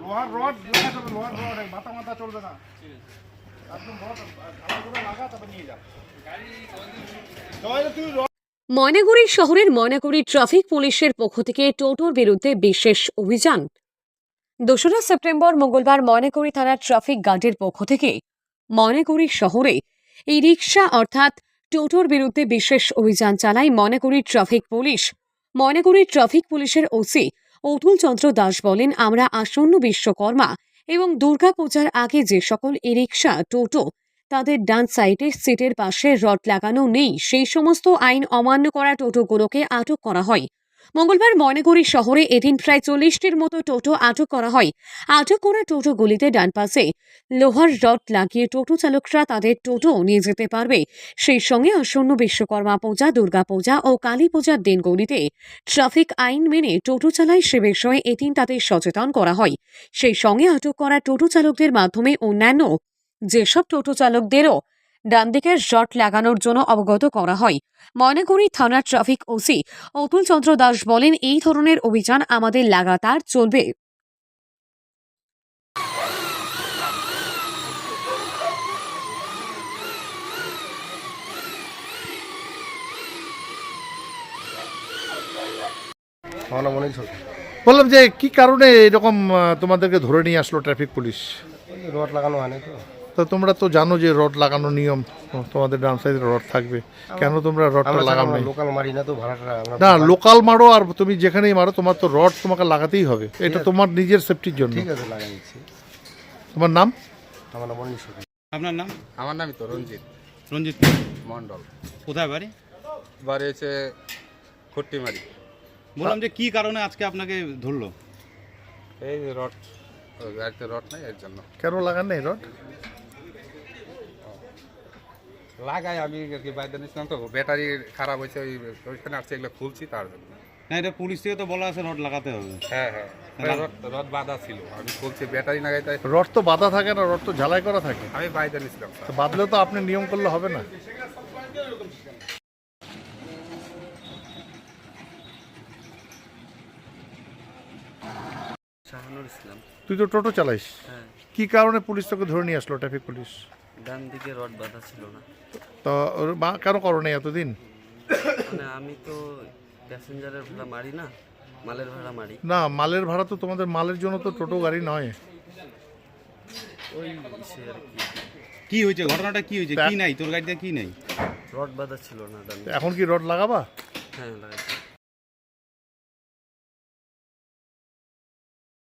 লোহার রড লাগা যাবে লোহার রড মাথা মাথা চলবে না। ময়নাগুড়ি শহরের ময়নাগুড়ি ট্রাফিক পুলিশের পক্ষ থেকে টোটোর বিরুদ্ধে বিশেষ অভিযান। দোসরা সেপ্টেম্বর মঙ্গলবার ময়নাগুড়ি থানার ট্রাফিক গার্ডের পক্ষ থেকে ময়নাগুড়ি শহরে এই রিক্সা অর্থাৎ টোটোর বিরুদ্ধে বিশেষ অভিযান চালায় Maynaguri traffic police. Maynaguri traffic পুলিশের ওসি অতুল চন্দ্র দাস বলেন, আমরা আসন্ন বিশ্বকর্মা এবং দুর্গা পূজার আগে যে সকল ই রিক্সা টোটো তাদের ডান সাইডে সিটের পাশে রড লাগানো নেই, সেই সমস্ত আইন অমান্য করা টোটোগুলোকে আটক করা হয়। মঙ্গলবার ময়নাগুড়ি শহরে এদিন প্রায় চল্লিশটির মতো টোটো আটক করা হয়। আটক করা টোটোগুলিতে ডান পাশে লোহার রড লাগিয়ে টোটো চালকরা তাদের টোটো নিয়ে যেতে পারবে। সেই সঙ্গে আসন্ন বিশ্বকর্মা পূজা দুর্গাপূজা ও কালী পূজার দিনগুলিতে ট্রাফিক আইন মেনে টোটো চালায় সে বিষয়ে এদিন তাদের সচেতন করা হয়। সেই সঙ্গে আটক করা টোটো চালকদের মাধ্যমে অন্যান্য যেসব টোটো চালকদেরও ডান দিকের জট লাগানোর জন্য অবগত করা হয়। ময়নাগুড়ি থানার ট্রাফিক ওসি অতুল চন্দ্র দাস বলেন এই ধরনের অভিযান আমাদের লাগাতার চলবে। আমার নাম অনিল বললাম যে কি কারণে এরকম তোমাদেরকে ধরে নিয়ে আসলো ট্রাফিক পুলিশ? রড লাগানো হয়নি তো। তো তোমরা তো জানো যে রড লাগানো নিয়ম তোমাদের ডান সাইডে রড থাকবে। কেন তোমরা রডটা লাগাও নাই? লোকাল মারি না তো ভাড়াটা আমরা না লোকাল মারো আর তুমি যেখানেই মারো তোমার তো রড তোমাকে লাগাতেই হবে। এটা তোমার নিজের সেফটির জন্য। ঠিক আছে লাগাই দিচ্ছি। তোমার নাম? আমার নাম সরকার। আপনার নাম? আমার নামই তো রঞ্জিত। রঞ্জিত। মণ্ডল। কোথায় বাড়ি? বাড়ি হচ্ছে খট্টিমারি। বললাম যে কি কারণে আজকে আপনাকে ধরলো? এই রড গাড়িতে রড নাই এর জন্য। কেন লাগান নাই রড? লাগাই আমি আর কি বাইরে নিয়েছিলাম তো ব্যাটারি খারাপ হয়েছে ওই ওইখানে আসছে এগুলো খুলছি তার জন্য। না এটা পুলিশ থেকে তো বলা আছে রড লাগাতে হবে। হ্যাঁ হ্যাঁ রড রড বাঁধা ছিল আমি খুলছি ব্যাটারি লাগাই তাই রড তো বাধা থাকে না রড তো ঝালাই করা থাকে। আমি বাইরে নিয়েছিলাম তো বাদলেও তো আপনি নিয়ম করলে হবে না। শাহানুর ইসলাম। তুই তো টোটো চালাইস। হ্যাঁ। কি কারণে পুলিশ তোকে ধরে নিয়ে আসলো ট্রাফিক পুলিশ? ডান দিকে রড বাঁধা ছিল না। তো ওর বা- কেন করো নাই এতদিন? মানে আমি তো প্যাসেঞ্জারের ভাড়া মারি না মালের ভাড়া মারি। না মালের ভাড়া তো তোমাদের মালের জন্য তো টোটো গাড়ি নয়। ওই সে আর কি। কি হয়েছে? ঘটনাটা কি হয়েছে? কি নাই? তোর গাড়িতে কি নাই? রড বাঁধা ছিল না ডান দিকে। এখন কি রড লাগাবা? হ্যাঁ লাগাচ্ছি